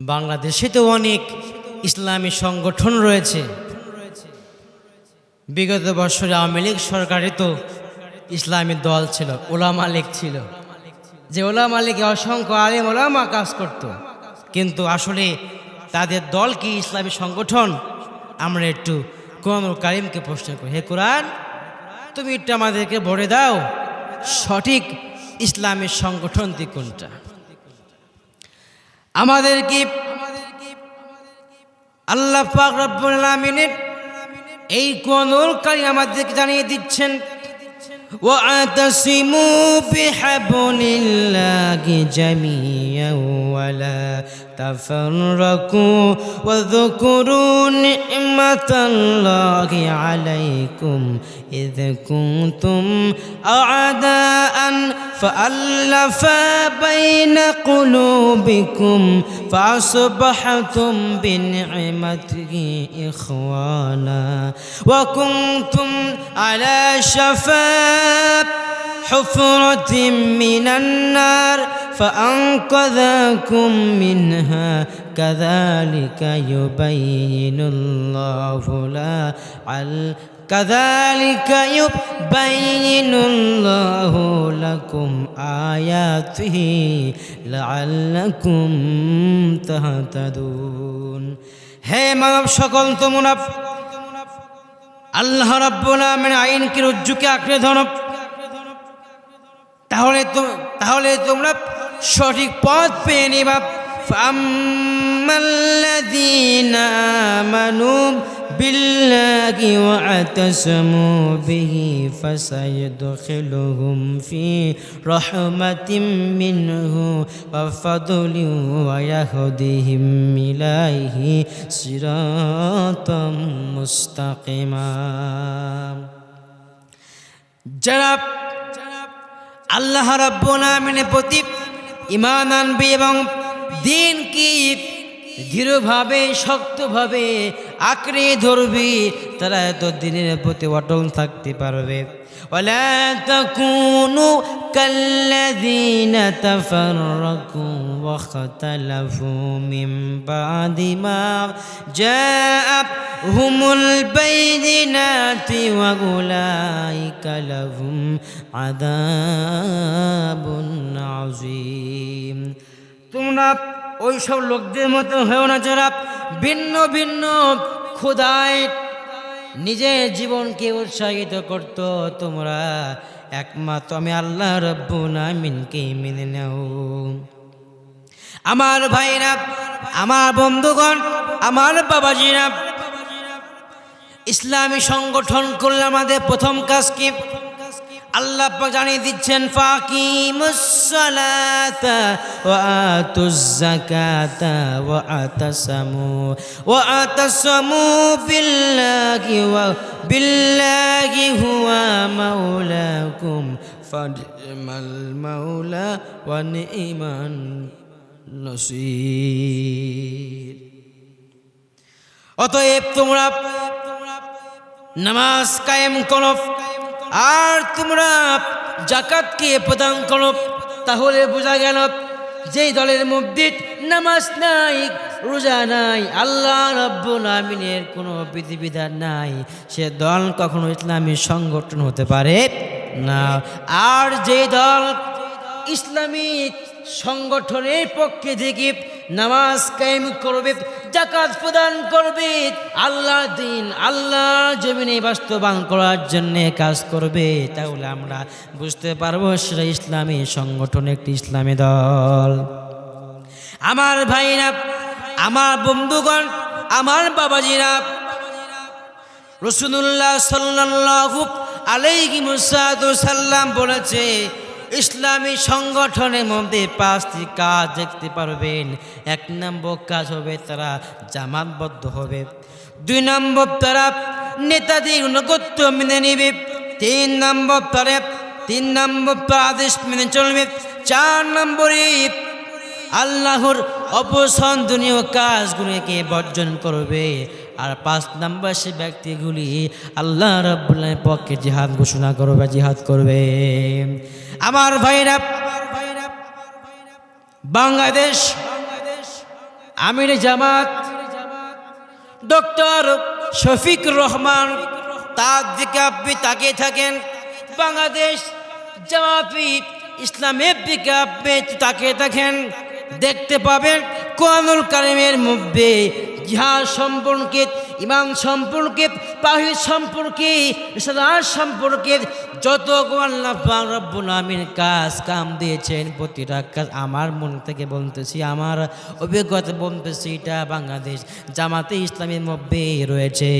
বাংলাদেশে তো অনেক ইসলামী সংগঠন রয়েছে। বিগত বছরে আওয়ামী লীগ সরকারে তো ইসলামী দল ছিল ওলা মালিক ছিল। যে ওলা লীগে অসংখ্য আলেম ওলামা কাজ করত, কিন্তু আসলে তাদের দল কি ইসলামী সংগঠন? আমরা একটু কোরআনুল কারিমকে প্রশ্ন করি। হে কোরআন, তুমি একটু আমাদেরকে ভরে দাও, সঠিক ইসলামী সংগঠনটি কোনটা? আমাদের কি আল্লাহ পাক রব্বুল আলামিনের এই কোনুল কারি আমাদেরকে জানিয়ে দিচ্ছেন واعتصموا بحبل الله جميعا ولا تفرقوا واذكروا نعمة الله عليكم إذ كنتم أعداء فألف بين قلوبكم فأصبحتم بنعمته إخوانا وكنتم على شفا حفرة من النار فأنقذكم منها كذلك يبين الله لعل كذلك يبين الله لكم آياته لعلكم تهتدون হে মানব সকল তোমরা আল্লাহ রাব্বুল আলামিন আইনকে রজ্জুকে আঁকড়ে ধরো তাহলে তো তাহলে তোমরা সঠিক পথ পেয়ে নিবা فَأَمَّا آمَنُوا بالله واعتصموا به فسيدخلهم في رحمة منه وفضل ويهديهم إليه صراطا مستقيما যারা আল্লাহ রাব্বুল আলামিনের প্রতি ঈমান আনবে এবং দিন কি দৃঢ়ভাবে শক্তভাবে আঁকড়ে ধরবে তারা এত দিনের প্রতি অটল থাকতে পারবে ولا تكونوا كالذين تفرقوا واختلفوا من بعد ما جاءتهم البينات وأولئك لهم عذاب عظيم তোমরা ওই সব লোকদের মতো হয়েও না যারা ভিন্ন ভিন্ন ক্ষুদায় নিজের জীবনকে উৎসাহিত করত তোমরা। একমাত্র আমি আল্লাহ রব্বুল আমিনকে মেনে নেও। আমার ভাইরা, আমার বন্ধুগণ, আমার বাবাজিরা, ইসলামী সংগঠন করলে আমাদের প্রথম কাজ কি? আল্লাহ জানিয়ে দিচ্ছেন বিল্লাহি হুয়া মাওলাকুম ফানিমাল মাওলা ওয়া নিমান নসির। অতএব তোমরা নামাজ কায়েম করো। আর তোমরা জাকাতকে প্রদান করো, তাহলে বোঝা গেল যেই দলের মধ্যে নামাজ নাই, রোজা নাই, আল্লাহ রব্বুল আমিনের কোনো বিধিবিধান নাই। সে দল কখনো ইসলামী সংগঠন হতে পারে না। আর যে দল ইসলামিক সংগঠনের পক্ষে থেকে নামাজ কায়েম করবে জাকাত প্রদান করবে আল্লাহ দিন আল্লাহ জমিনে বাস্তবায়ন করার জন্য কাজ করবে। তাহলে আমরা বুঝতে পারব সেটা ইসলামী সংগঠন, একটি ইসলামী দল। আমার ভাইরা, আমার বন্ধুগণ, আমার বাবাজিরা রসুল্লাহ সাল্লাল্লাহু আলাইহি সাল্লাম বলেছে ইসলামী সংগঠনের মধ্যে পাঁচটি কাজ দেখতে পারবেন। এক নম্বর কাজ হবে তারা জামাতবদ্ধ হবে। দুই নম্বর তারা নেতাদের নগত্য মেনে নেবে। তিন নম্বর তারা, তিন নম্বর আদেশ মেনে চলবে। চার নম্বরে আল্লাহর অপছন্দনীয় কাজগুলিকে বর্জন করবে। আর পাঁচ নাম্বার সে ব্যক্তিগুলি আল্লাহ রব্বুল্লাহ পক্ষে জিহাদ ঘোষণা করবে, জিহাদ করবে। আমার ভাইরা, বাংলাদেশ, আমির জামাত, ডক্টর শফিক রহমান, তার দিকে আপনি তাকিয়ে থাকেন। বাংলাদেশ জামাতি ইসলামের দিকে আপনি তাকিয়ে থাকেন। দেখতে পাবেন কোরআনুল কারিমের মধ্যে জিহাদ সম্পর্কে ইমান সম্পর্কে, পাহি সম্পর্কে সাদার সম্পর্কে যত রব্বুল কাজ কাম দিয়েছেন, প্রতিটা কাজ আমার মন থেকে বলতেছি, আমার অভিজ্ঞতা বলতেছি, এটা বাংলাদেশ জামাতে ইসলামের মধ্যে রয়েছে।